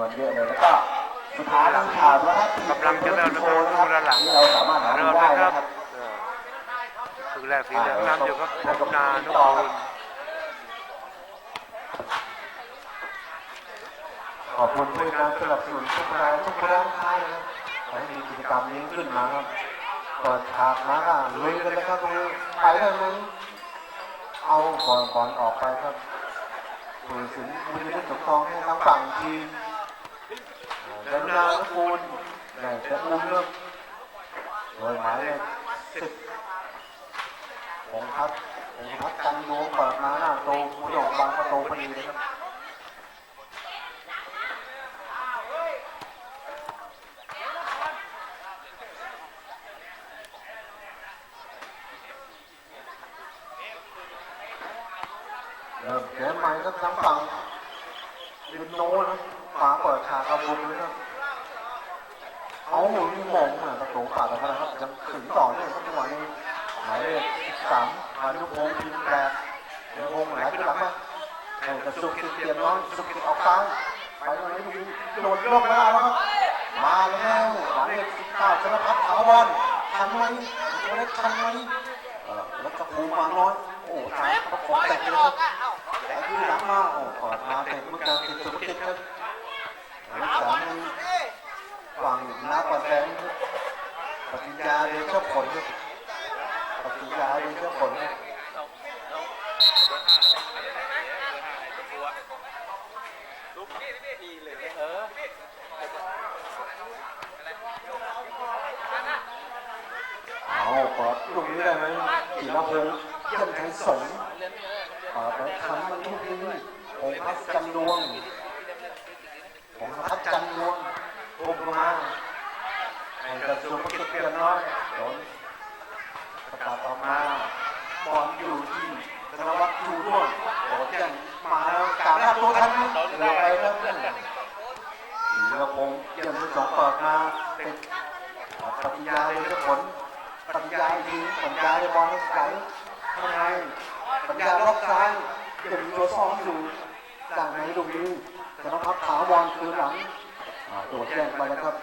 วนเยอะเลยแล้วก็สุดท้ายทางข่าวนะครับกำลังจะเริ่มนะครับโชว์นะครับดูด้านหลังที่เราสามารถหาเริ่ดูมได้นะครันะบครับเออคือแรกสีเหลืองนำอยู่ครับพบนานุกูลขอบคุณผู้การสนับสนุนทุกรายทุกร้านค้านะครับขอให้มีกิจกรรมนี้ขึ้นมาครับเปิดฉากมาก็ลุยกันเลยครับตรงนี้ไปได้ไหมเอาบอลบอลออกไปครับผู้ตัดสินมือที่สมทองให้ทางฝั่งทีม เดินนานุกูลได้จะอุ้มเริ่มโดยหมายเลขสิบองค์พัดองค์พัดกันดวงเปิดมาหน้าประตูผู้หยกบางประตูพอดีเลยครับเริ่มเกมใหม่ครับทางฝั่ง ลินโน้นะฝาเปิดฉากกระบุมเลยครับเอาหมุนมองอะประตูขาดออกมาแล้วนะครับยังถึงต่อเนื่องครับจังหวะนี้หมายเลขสามมานุพงศ์พิมพ์แปรเดี๋ยวพงศ์ไหลไปหลังมาเอ้กระสุกติดเตียนน้อยสุกติดออกซ้ายไปตรงนี้ดูโดดลงมาแล้วครับมาแล้วหมายเลขสิบเก้าชนพัฒน์ถาวรทันไหมตัวเล็กทันไหมเออแล้วก็ภูมาน้อยโอ้ทางประกบแตกเลยครับ ที่หลังมาโอ้กอดมาเตะเมื่อการติดสุภกิจครับแล้วสามฝั่งหน้าปัดแดงปฏิญญาเดชผลปฏิญญาเดชผลเอากอดลูกนี้ได้ไหมจิรพงษ์เยี่ยมใจสง ขอไปทำมันทุกทีองค์พระจันวงองค์พระจันทร์ดวงบุกมาแห่งกระทรวงกิจเปลี่ยนน้อยโดนประกาศออมาบอลอยู่ที่ธนวัฒน์ชูร่วงโดนแจ้งมาแล้วกล่าวหน้าตัวทันเหลือไปครับธีรพงษ์เยี่ยมที่สองเปิดมาติดปฏิญาเลยทุกผลปฏิญาดีปฏิญาบอลไหลข้างใน ปัญญาล็อกซ้ายยังมีตัวซ้อมอยู่จากไหนตรงนี้จะต้องพับขาวอนคืนหลังอ่าตรวแจ้งไปแล้วครับ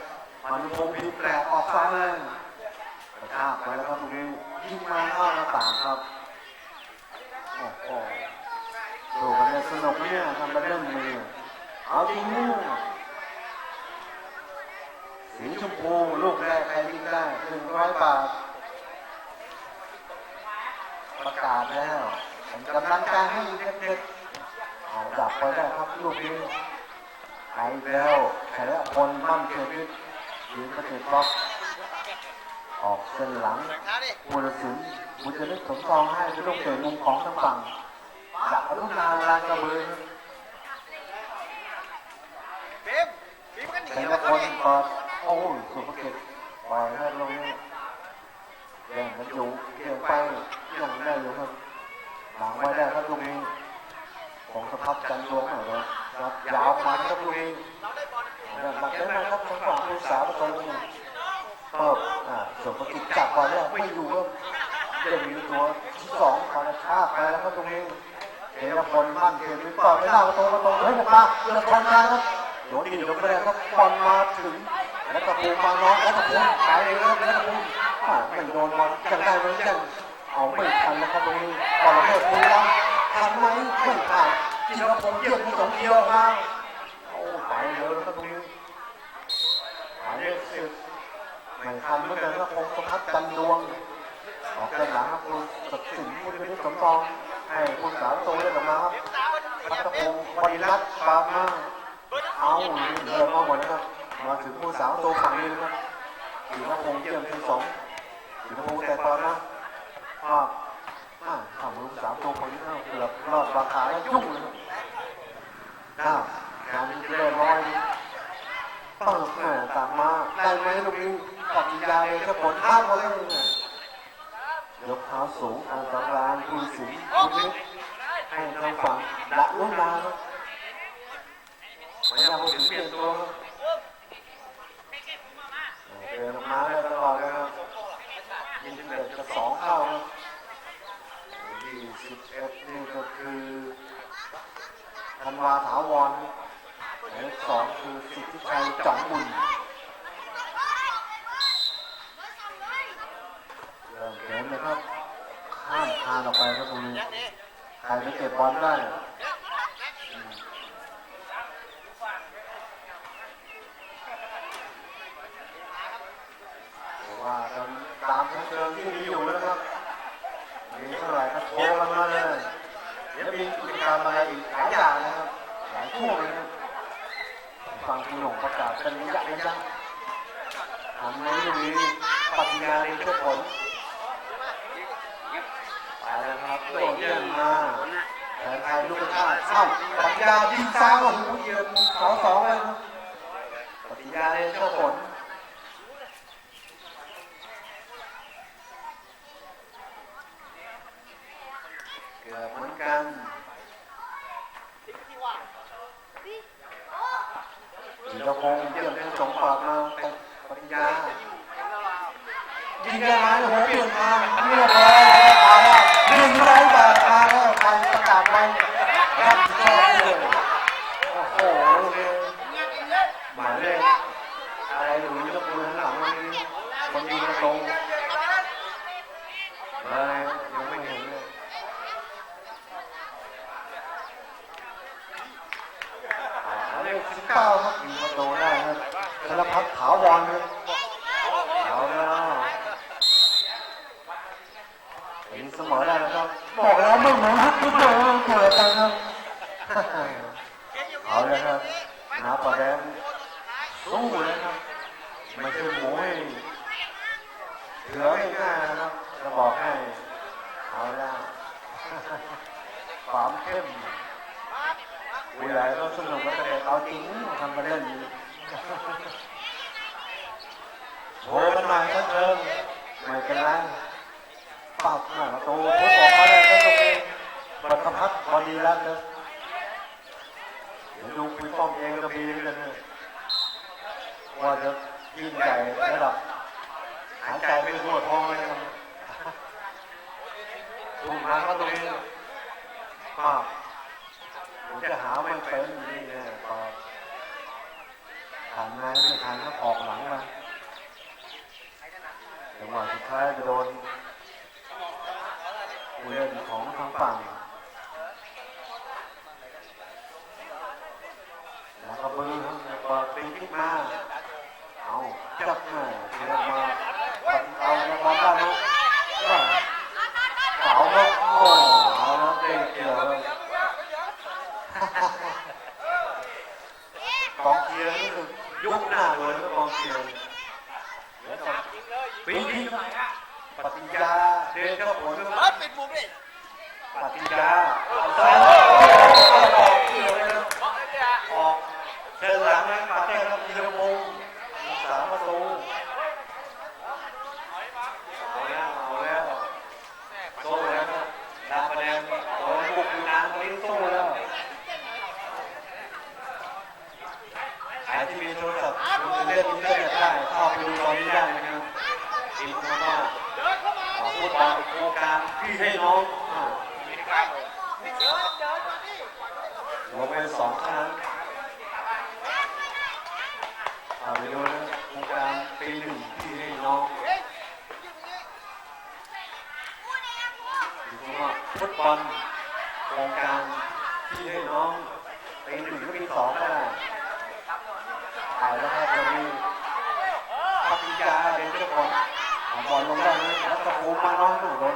มานุพงพิแปลกออกซ้ายเลยกระชากไปแล้วครับตรงนี้ยิงมาข้างหน้าต่างครับโอ้โหดูกันเนี่ยสนุกไหมเนี่ยทำไปเรื่องมือเอาจริงเนี่ยสีชมพูลูกแรกใครยิงได้หนึ่งร้อยบาทประกาศแล้ว กำลังใจให้เด็กๆเอาดับไปได้ครับลูกนี้ไปแล้วแขละพลมั่นเกิดขึ้นยืนประเกิดบล็อกออกเส้นหลังบุรศิลป์บุญจะนึกสมทองให้เป็นลูกเตะมุมของทั้งฝั่งดักลูกนาลานกระเบือฟิล์มฟิล์มก็หนีแขมาละพเขาลดิเปิดโอ้ยสุภกิจปล่อยให้ลงนี้แย่งกันอยู่เกี่ยวไปยังได้อยู่ครับ หลังไว้ได้ครับลูกนี้ของสภาพจันทร์ดวงหน่อยเลยครับยาวมันครับลูกนี้หลักได้ไหมครับทางฝั่งผู้สาวประตูเนี่เปิดอ่าส่วนประกิจจับไว้แล้วไม่อยู่ครับจะมีตัวที่สองปาราชาไปแล้วครับตรงนี้เทนพลมั่นเกมนี้ต่อยไม่ได้ประตูประตูเฮ้ยมาเลือกทางได้ครับโดนดีลงไปแล้วครับบอลมาถึงแล้วก็ปูมาน้องแล้วก็ปูไปเลยครับแล้วก็ปูไม่โดนบอลยังได้ไหมยัง เอาไม่ทันนะครับตรงนี้ปรเมศบุรีรัมย์ทันไหมไม่ทันจิรพงษ์เยี่ยมที่สองเดียวมาโอ้ไปเลยนะครับตรงนี้หมายเลขสิบไม่ทันเมือนกันครับพงศ์สุพัฒน์จันดวงออกด้านหลังครับคุณศักดิ์สิงห์บุทย์สมปองให้คุณสาวโตเล่นออกมาครับพัฒพงศ์บริรัตน์ปามาเอาเดินมาหมดนะครับมาถึงผู้สาวโตฝั่งนี้นะครับจิรพงษ์เยี่ยมที่สองจิรพงษ์แต่ตอนนะ อ่าอ่าทำลูกสามตัวคนนี้เกือบรอดราคาแล้วยุ่งเลยอ้าวการนี้จะได้ร้อยเปิดแม่ตามมาได้ไหมลูกนี้ตัดสินใจเลยจะผลห้ามมาเลยยกเท้าสูงเอันตรายคุณสิงห์คุณนิดให้ทางฝั่งละลุกมมาครับไม่ยากพูดถึงเปลี่ยนตัวเปลี่ยนออกมาได้ตลอดเลยครับยิงเด็ด จะสองเข้าครับยี่สิบเอ็ดนี่ก็คือธันวาถาวรายเลขสองคือสิทธิชัยจ่องบุญเริ่มเกมเลยครับ ข้ามคานออกไปครับตรงนี้ใครไปเก็บบอลได้อืมว่ากัน ตามชั้นเชิงที่มีอยู่นะครับมีเท่าไหร่ก็โชว์กันมาเลยเดี๋ยวมีกิจกรรมอะไรอีกหลายอย่างนะครับหลายช่วงเลยนะครับฟังคุณหลงประกาศเป็นระยะระยะทำในตรงนี้ปฏิญาณในช่วงผลไปแล้วครับโดดเยี่ยมมาแทนไทยลูกชากเอ้าปฏิญายิงซ้ายโอ้โหเยี่ยบเสาสองเลยครับปฏิญาณในช่วงผล เกือบเหมือนกัน จีรพงศ์เยี่ยมผู้สมปรากมาแต่ปริญญายิงได้ไหมโอ้โหเปลี่ยนมาเรียบร้อยแล้วเอาแล้วหนึ่งร้อยบาทมาแล้วไปประกาศไปรับผิดชอบเลยโอ้โหหมายเลขอะไรหรือยกมือข้างหลังวันนี้คนยิงตรงเลยยังไม่เห็นเลย หมายเลข สิบเก้าครับยิงประตูได้ครับธนพัฒน์ถาวรครับเอาแล้วยิงเสมอได้แล้วครับบอกแล้วไม่เหมือนฮักทุกคนเกิดกันครับเอาเลยครับน้าปลาแดงสู้เลยครับไม่ใช่หมูให้เหลือง่ายๆนะครับจะบอกให้เอาแล้วความเข้มเวลาก็สนุกก็แต่เด็ก เอาจริงทำมาเล่นอยู่โชว์กันหน่อยก็เชิงไม่เป็นไรปับหน้าประตูพุทออกมาเลยก็ตรงนี้ประพัดพอดีแล้วนะเดี๋ยวดูคุยป้อมเองก็มีกันนะว่าจะยิ่งใหญ่ระดับหายใจไม่ทั่วท้องเลยนะถูกมาก็ตรงนี้ปับผมจะหาไม่เป็นนี่แน่ตอบ ผ่านมาไม่ทันก็ออกหลังมาจังหวะสุดท้ายจะโดนผู้เล่นของทางฝั่งแล้วก็มือครับเปิดปีกขึ้นมาเอาจับมาเทียบมาเอาแล้วบอลได้ลูกว่าเสาก็โอ้เอาแล้วเตะเกี่ยวกองเชียร์นี่คือ ยุคหน้าเลยนะกองเชียร์ปีนี้ปฏิญาเดชผลเฮ้ยปิดมุมดิปฏิญาใส่ออกเกี่ยวเลยนะออกเชิญหลังนะมาเต้ครับธีรพงสามประตูเอาแล้วเอาแล้วสู้แล้วครับดาวคะแนนโดนบุกอยู่นานตอนนี้สู้แล้ว ใครที่มีโทรศัพท์มือเล่นอินเทอร์เน็ตได้เข้าไปดูตอนนี้ได้นะครับอินมาว่าขอพูดตามโครงการพี่ให้น้องอ่าลงไปสองครั้งเอาไปดูนะโครงการปีหนึ่งพี่ให้น้องดูว่าฟุตบอลโครงการพี่ให้น้องปีหนึ่งก็ปี สองก็ได้ถ่าแล้วครับจะมีปฏิญาเดนเจ้าของบอลลงได้นะแล้วก็ปูมาน้องหนูโดน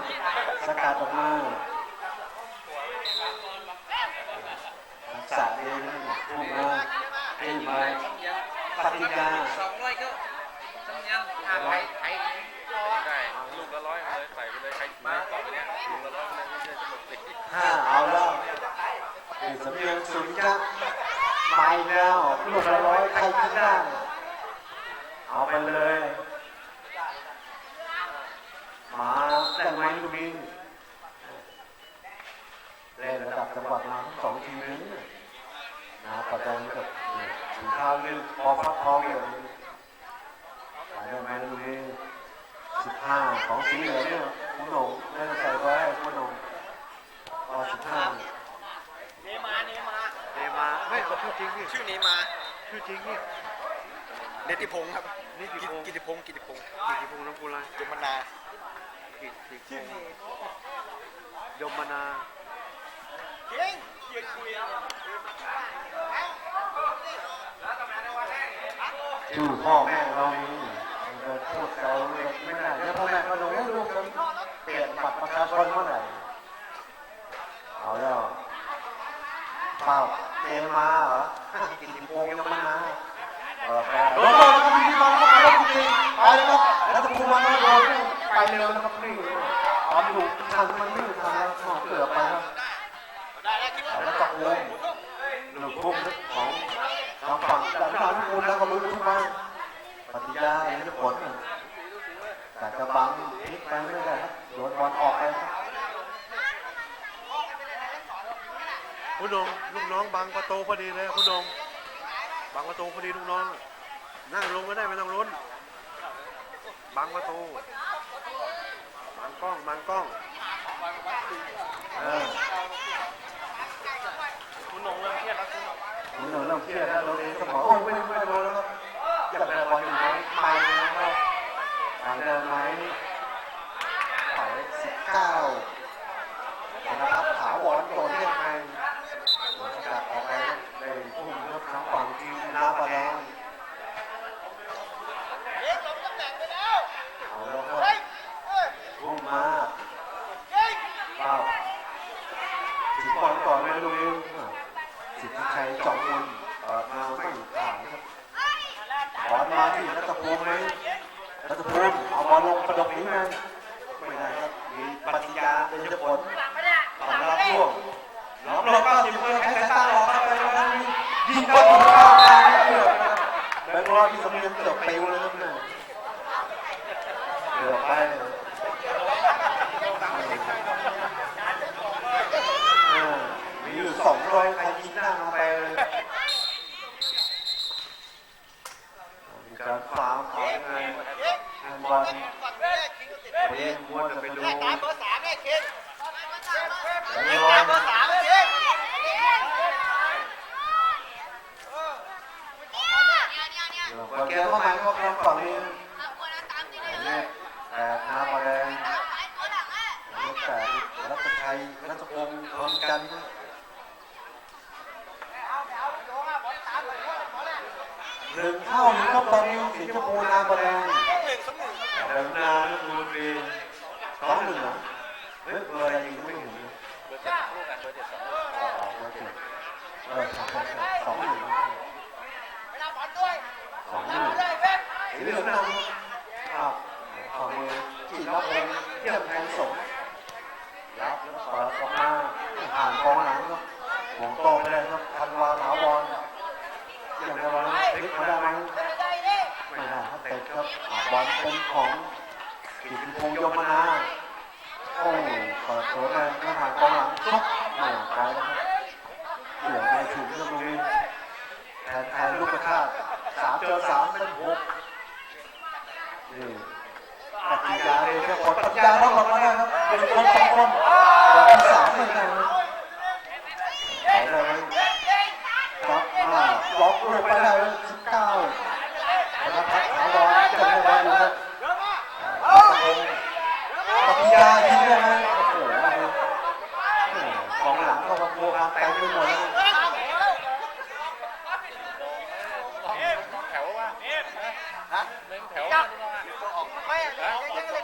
สกัดออกมาสาดเองพูดมาให้มาปฏิญาสองร้อยก็ทำยังหาไทยไทยได้ลูกละร้อยเลยใส่ไปเลยใครมาต่อไปเนี่ยลูกละร้อยเลยไม่ใช่สนุกสิห้าเอาแล้วสำเนียงสุนจะ ไปแล้วลูกละร้อยใครขึ้นได้เอาไปเลยมาได้ไหมลูกนี้เล่นระดับจังหวัดมาทั้งสองทีมนี้นะปัจจัยกับถุงเท้าเล่นพอฟักทองอยู่ไปได้ไหมลูกนี้สิบห้าของสีเหลืองเนี่ยคุณหนงได้ใส่ไว้คุณหนงก็สิบห้า ชื่อจริงนี่ชื่อนี้มาชื่อจริงนี่เนติพงศ์ครับนิติพงศ์กิติพงศ์กิติพงศ์กิติพงศ์น้ำกุลายจมนากิติพงศ์ยมนาชื่อพ่อแม่เรานี่เราพูดเราไม่ได้แล้วพ่อแม่ก็ลงให้ลูกกันเปลี่ยนบัตรประชาชนเมื่อไหร่เอาแล้ว เปล่าเอ็มมาเหรอกินโกงยังไมานาเออไปแล้วก็มีที่มาแล้วก็ไปแล้วจริงไปเลยครับแล้วตะคุมาแล้วโดนไปเร็วนะครับนี่ตอนอยู่ทันมันไม่ทันแล้วหมอเกือบไปครับแล้วตะคุหนึ่งทุ่มของทางฝั่งจากทางคุณแล้วก็รู้ทุกบ้านปฏิญาเองทุกคนแต่จะบังพลิกไปไม่ได้ครับโดนบอลออกไป ครับคุณนงลูกน้องบังประตูพอดีเลยคุณนงบังประตูพอดีลูกน้องนั่งลงก็ได้ไม่ต้องลุ้นบังประตูบังกล้องบังกล้องเออคุณหนงเริ่มเครียดแล้วคุณหนงคุณหนูเริ่มเครียดแล้วเราเองสมองโอ้ยไม่ได้ไม่ได้บอลแล้วครับอยากได้บอลอยู่ไหนไปนะครับทางเดินไหมไปสิบเก้านะครับถาวรโดนเล่นไงโดนจับออกไปในพุ่มครับทางฝั่งทีมนาปะแดงเอาแล้วครับพุ่มมาเอ้าถึงบอลก่อนไม่รู้สิทธิชัยจ่องมุนเปิดมาไม่ผ่านครับบอลมาที่รัตภูมิไหมรัตภูมิเอาบอลลงกระดกนี้ไงไม่ได้ครับมีปฏิญาเดชผลของรับช่วงล้ อมรอบเก้าสิบเพื่อแข่สายตาออกครับไปแล้วนะยิงบอลอยู่ข้างกลางเกือบแบงค์ร้อยที่สำเนียงเกือบปิวเลยครับเนี่ยเกือบไปมีอยู่สองร้อยใครยิงหน้ามาไปเลยมีการฟาวล์ของไงแฮนด์บอลวันนี้มัวจะไปดูตามเบอร์สามเลยคิด์บอลเบอร์สามเลยคิง เปิดเกมเข้ามา ก็ทางฝั่งนี้นี่แต่น้ำมาแดงลูกแต่รัตชัยรัตพงศ์พร้อมกันหนึ่งเท่าหนึ่งก็ตอนนี้สีชมพูนาแดงหนึ่งสมหนึ่งเดินนาลูกมูลปีสองหนึ่งเหรอเฮ้ยเบอร์อะไรยิงไม่เห็นเลยเบอร์เจ็ดลูกกันเบอร์เจ็ดสองลูกสองหนึ่ง เวลาบอลด้วย สองหนึ่งเลยเว้ยสีเหลืองนำอ้าวขอมือจีนรับเองเยี่ยมแทนสมรับแล้วเปิดออกมาผ่านกองหลังครับหงตไม่ได้ครับพันวาถาวรอย่างไรวะพลิกมาได้ไหมได้ไม่ได้ครับเตะครับอาบอลเป็นของกิติพงษ์ยมนาโอ้เปิดตัวแรงหน้าผ่านกองหลังทุบมาไกลแล้วครับเหลือในถึงครับตรงนี้แทนไทยลูกกระชากสามเจอสามเป็นหก นี่ปฏิญาเลย ครับกดปฏิญาต้องบอกมาได้ครับเป็นคนสองคนแบบที่สามไม่ได้นะไปเลยครับอ่าล็อกเลยไปได้เลยสิบเก้านะครับพักขาบอลจะไม่บอลอยู่ครับปฏิญายิงได้ไหมโอ้โหของหลังก็มาโผล่มาเต็มไปหมดเลยแถวว่าฮะเล่นแถวจับว่ออกไม่ยังยังเล่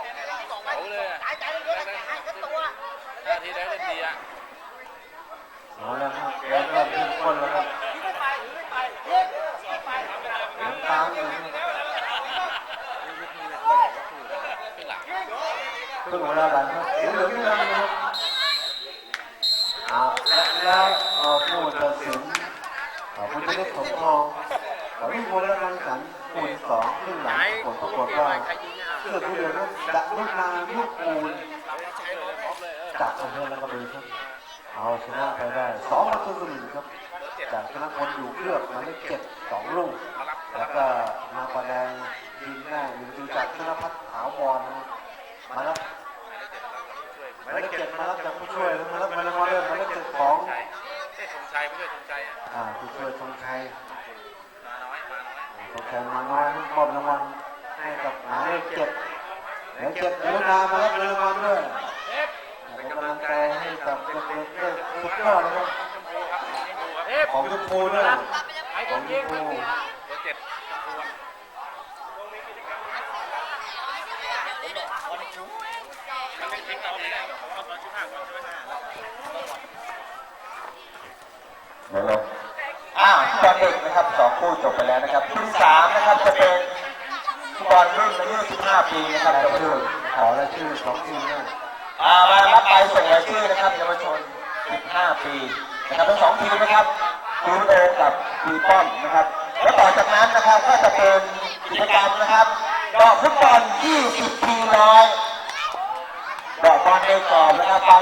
นสองไปตายใจเลยให้ก็ตัวหน้าที่แล้วเล่นดีอะเอาละครับเกมเริ่มเข้มข้นแล้วครับไม่ไปไม่ไปเฮ้ยไม่ไปเสียงตามอยู่ครับขึ้นหลังครึ่งเวลาหลังครับเสียงเหลืองนี่นะครับเอาและแล้วเอาผู้ตัดสินเอาผู้ที่ได้สมทองเอาวิ่งบนแล้วรังสรรค์คูณสองครึ่งหลังผลปรากฏว่า เกิดขึ้นเลยนะดักลูกนาลูกปูนจากชนะแล้วก็เลยครับ เอาชนะไปได้สองประตูต่อหนึ่งครับ จากชนะคนอยู่เคลือบมาได้เจ็ดสองลูก แล้วก็มาประแดงยิงหน้าอยู่ดูจากชนะพัฒน์ขาวบอลมาแล้วมาแล้วเจ็ดมาแล้วจากผู้ช่วยมาแล้วมาแล้วมาแล้วมาแล้วเจ็ดของธงชัยผู้ช่วยธงชัยอ่าผู้ช่วยธงชัยมาน้อยมาน้อยธงชัยมาน้อยมอบรางวัล กับหมเลขเจ็ดหมายเลขเจ็ดเดินทามารับเงินรางวัลด้วยเป็นกำลังใจให้กับเด็กๆได้สุดยอดนะครับของทุกภูด้วยของทุกภูเบอร์เจ็ดนะครับอ่าฟุตอลเด็กนะครับสองคู่จบไปแล้วนะครับที่สามนะครับจะเป็น บอลรุ่นอายุ15 ปีนะครับรายเยาวชชื่อขอรายชื่อสองทีมด้วยอ่ามารับไปส่งรายชื่อนะครับเยาวชน 15 ปีนะครับทั้งสองทีมนะครับคูโอกับคูป้อมนะครับ แล้วต่อจากนั้นนะครับก็จะเป็นกิจกรรมนะครับดอกฟุตบอล 20 ทีร้อยดอกบอลในกรอบนะครับ